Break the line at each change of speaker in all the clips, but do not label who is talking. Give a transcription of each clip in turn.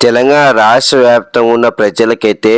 తెలంగాణ రాష్ట్ర వ్యాప్తంగా ఉన్న ప్రజలకైతే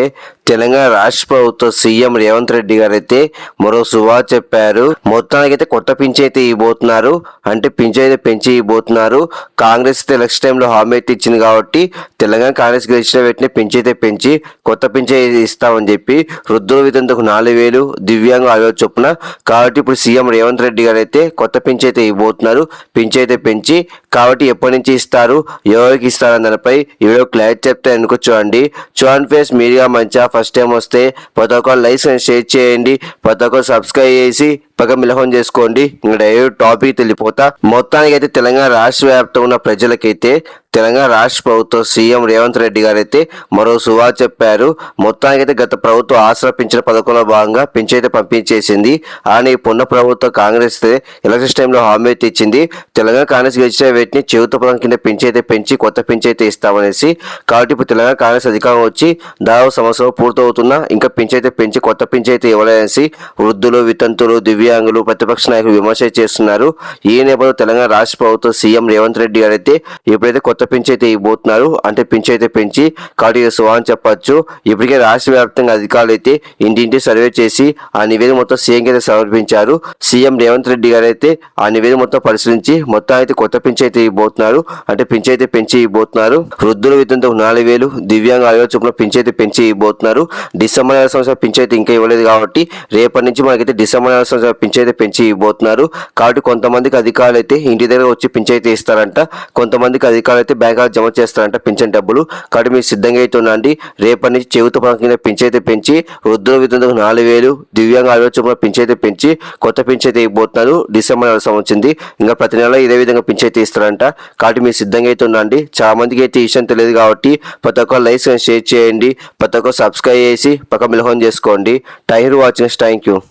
తెలంగాణ రాష్ట్ర ప్రభుత్వ సీఎం రేవంత్ రెడ్డి గారు అయితే మరో సువార్ చెప్పారు. మొత్తానికైతే కొత్త పింఛ అయితే ఇవ్వబోతున్నారు. అంటే పింఛ అయితే పెంచి ఇవ్వబోతున్నారు కాంగ్రెస్ అయితే ఎలక్షన్ టైంలో హామీ అయితే ఇచ్చింది కాబట్టి తెలంగాణ కాంగ్రెస్ గెలిచిన వెంటనే పింఛ అయితే పెంచి కొత్త పింఛ అయితే ఇస్తామని చెప్పి వృద్ధుల విధంతకు నాలుగు వేలు దివ్యాంగ ఐదు చొప్పున. కాబట్టి ఇప్పుడు సీఎం రేవంత్ రెడ్డి గారు అయితే కొత్త పింఛ అయితే ఇవ్వబోతున్నారు. పింఛ అయితే పెంచి కాబట్టి ఎప్పటి నుంచి ఇస్తారు? ఎవరికి ఇస్తారు దానిపై ఈ క్లారిటీ చెప్తే అనుకో చూడండి. చూడండి ఫేస్ మీడియా మంచిగా ఫస్ట్ టైం వస్తే ప్రతి ఒక్కరు లైక్స్ అండ్ షేర్ చేయండి. ప్రతి ఒక్కరు సబ్స్క్రైబ్ చేసి పక్క మిలహం చేసుకోండి. ఇంకా డైరెక్ట్ టాపిక్ వెళ్ళిపోతా మొత్తానికి అయితే తెలంగాణ రాష్ట్ర వ్యాప్తంగా ఉన్న ప్రజలకైతే తెలంగాణ రాష్ట్ర ప్రభుత్వం సీఎం రేవంత్ రెడ్డి గారు అయితే మరో సువా చెప్పారు. మొత్తానికైతే గత ప్రభుత్వం ఆసరా పథకంలో భాగంగా పెంచైతే పంపించేసింది. అని పున్న ప్రభుత్వం కాంగ్రెస్ ఎలక్షన్ టైంలో హామీ అయితే ఇచ్చింది. తెలంగాణ కాంగ్రెస్ గెలిచిన వీటిని చెవిత పథకం కింద పెంచైతే పెంచి కొత్త పెంచైతే ఇస్తామనేసి. కాబట్టి ఇప్పుడు తెలంగాణ కాంగ్రెస్ అధికారం వచ్చి దాదాపు సంవత్సరం పూర్తవుతున్నా. ఇంకా పెంచైతే పెంచి కొత్త పెంచైతే అయితే వృద్ధులు వితంతులు దివ్యాంగులు ప్రతిపక్ష నాయకులు విమర్శ చేస్తున్నారు. ఈ నేపథ్యంలో తెలంగాణ రాష్ట్ర ప్రభుత్వ సీఎం రేవంత్ రెడ్డి గారు అయితే ఇప్పుడైతే కొత్త పింఛన్ అయితే ఇవ్వబోతున్నారు. అంటే పింఛన్ అయితే పెంచి కాబట్టి సువా అని చెప్పొచ్చు. ఇప్పటికే రాష్ట్ర వ్యాప్తంగా అధికారులు అయితే ఇంటింటి సర్వే చేసి ఆ నివేదిక మొత్తం సీఎం అయితే సమర్పించారు. సీఎం రేవంత్ రెడ్డి గారు అయితే ఆ నివేదిక మొత్తం పరిశీలించి మొత్తం అయితే కొత్త పింఛన్ అయితే ఇవ్వబోతున్నారు. అంటే పింఛన్ అయితే పెంచి ఇవ్వబోతున్నారు. వృద్ధుల విధంతో నాలుగు వేలు దివ్యాంగ ఐదు చొప్పున పింఛన్ అయితే పెంచి ఇవ్వబోతున్నారు. డిసెంబర్ నెల సంవత్సరం పింఛన్ అయితే ఇంకా ఇవ్వలేదు కాబట్టి రేపటి నుంచి మనకైతే డిసెంబర్ నెల సంవత్సరం పింఛన్ అయితే పెంచి ఇవ్వబోతున్నారు కాబట్టి కొంతమందికి అధికారులు అయితే ఇంటి దగ్గర వచ్చి పింఛైతే ఇస్తారంట. కొంతమందికి అధికారులు అయితే బ్యాంక్ జమ చేస్తారంట పింఛన్ డబ్బులు. కాబట్టి మీరు సిద్ధంగా అయితే ఉండండి. రేపటి నుంచి చెవిత పథకం పింఛైతే అయితే పెంచి వృద్ధుల విధంగా నాలుగు వేలు దివ్యాంగ ఐదు చొప్పున అయితే పెంచి కొత్త పింఛైతే ఇవ్వబోతున్నారు. డిసెంబర్ నెల సంవత్సరం ఇంకా ప్రతి నెల ఇదే విధంగా పింఛైతే ఇస్తారంట. కాబట్టి మీరు సిద్ధంగా అయితే ఉండండి. చాలా మందికి అయితే ఈ విషయం తెలియదు కాబట్టి ప్రతి ఒక్కరు లైక్స్ షేర్ చేయండి. ప్రతి ఒక్కరు సబ్స్క్రైబ్ చేసి పక్క మిలహం చేసుకోండి. టైర్ వాచింగ్. Thank you.